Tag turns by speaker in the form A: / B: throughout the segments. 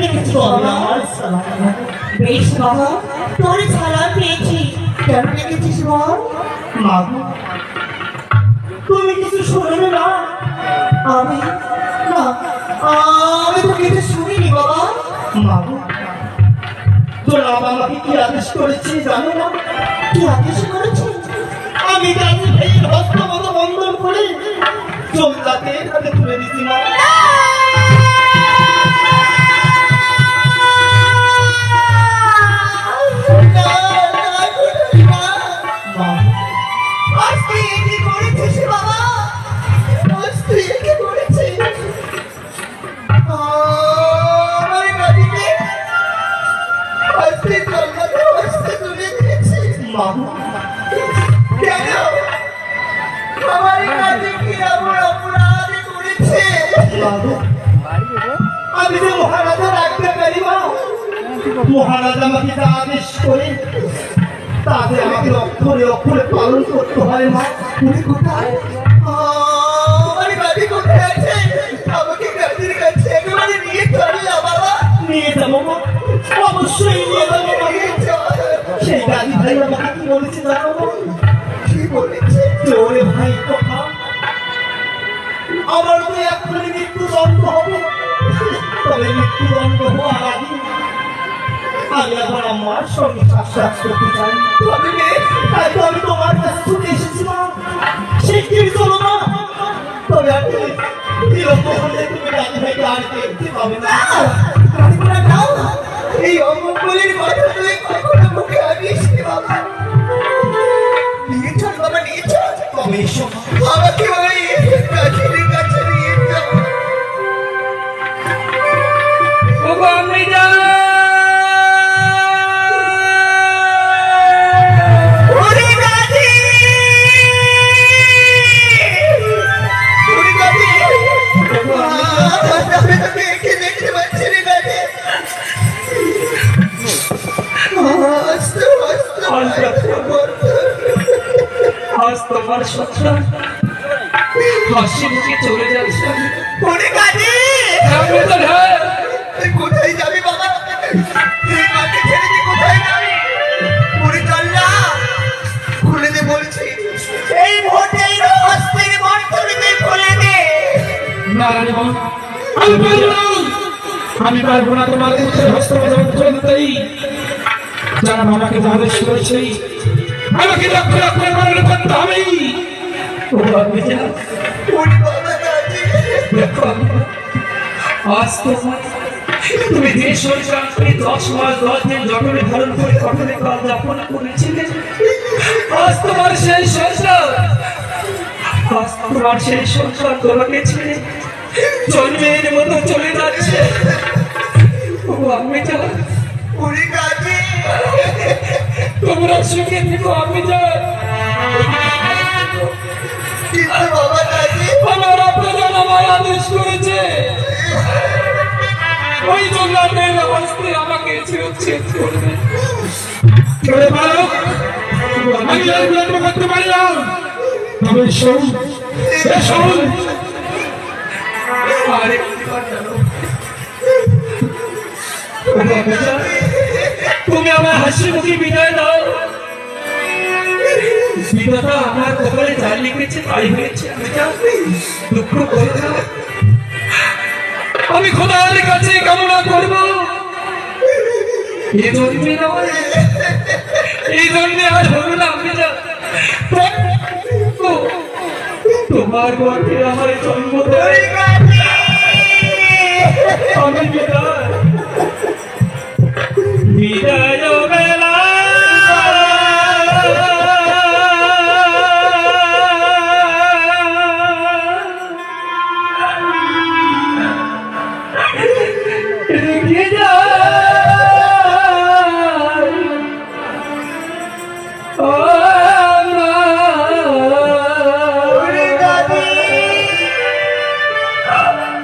A: বাবা বেশ বাবা তোর ছাড়া পেয়েছি কেন দেখেছিস বল মাগো তুমি কিছু শোনো না আমি না আমি তো কিছু শুনিনি বাবা মাগো তোর বাবা আমাকে কি আদেশ করেছে জানো না কি আদেশ করেছে আমি জানি এই হস্তমত বন্ধন করে জমলাতে হাতে তুলে দিছি না আমি যে মহারাজা রাখতে পারি মহারাজা আমাকে যা করে অক্ষরে পালন করতে হয় মা তুমি কোথায় আমার আছে আমাকে গাড়ির কাছে একেবারে অবশ্যই সেই ভাই আমাকে কি বলেছে জানো? কি বলেছে তোরে ভাই কথা আমার তো এক্ষুনি মৃত্যুদণ্ড হবে তবে মৃত্যুদণ্ড হওয়ার আগে আমি আমার সঙ্গে শ্বাস করতে আমি তোমার কাছে ছুটে এসেছিলাম চলো না তবে আমি বিরক্ত হলে তুমি রাজি ভাইকে আর দেখতে পাবে না এই অমঙ্গলের কথা এসো আমি
B: পারব না আমি পারব না তোমার উচ্ছেদ হস্ত চলতেই যারা মামাকে আদেশ করেছে আমাকে লক্ষ্য লক্ষ্য করে করতে হবেই আজ তোমার তুমি দেশ সঞ্চার করে দশ মাস দশ দিন জটনে ধারণ করে কাল যাপন করেছিলে। আজ তোমার সেই সংসার আজ তোমার সেই সংসার তোমাকে ছেড়ে জন্মের মতো চলে যাচ্ছে। ও আমি যা
A: ওরে গাজি
B: তোমরা সুখে থেকো আমি যা। আমার আপনার আমায় আদেশ করেছে। ওই জন্যের অবস্থে আমাকে ছেদ করবে চলে পারো আমি আর বিলম্ব করতে পারি না তবে শোন এ শোন। আরে তুমি আমার হাসি মুখে বিদায় দাও। বিধাতা আমার কপালে যা লিখেছে তাই হয়েছে। আমি যা দুঃখ করো আমি খোদার কাছে কামনা করব। এই জন্মে এই জন্মে আর হলো আমি তোমার গর্ভে আমার জন্ম আমি বিদায় বিদায়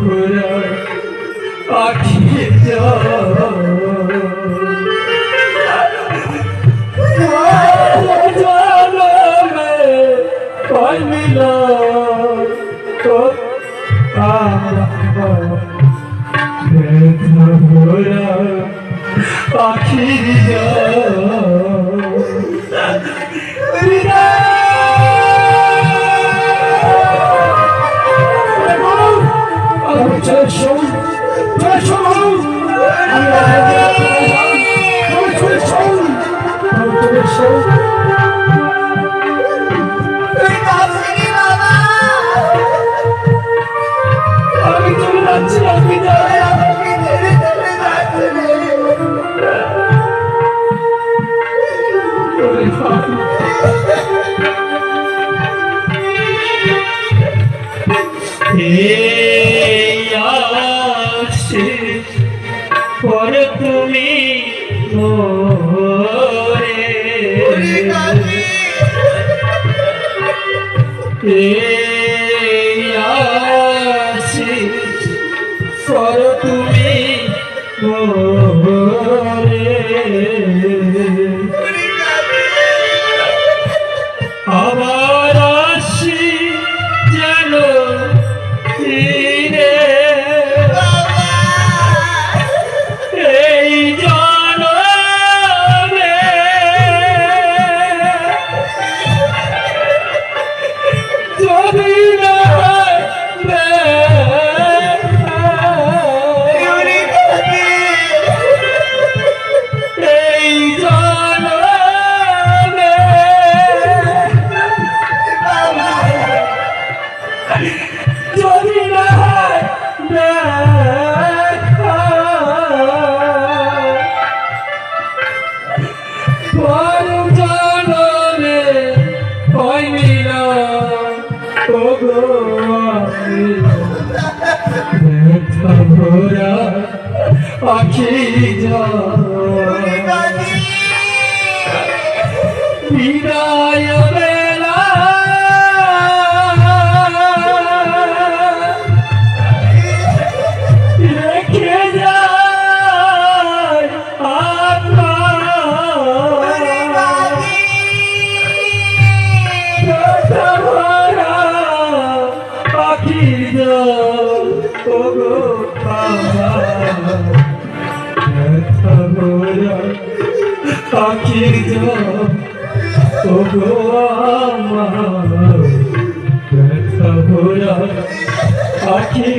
B: put a ভোরে। পাখি যা পাখির তবু আমার ব্যথা হইয়া পাখির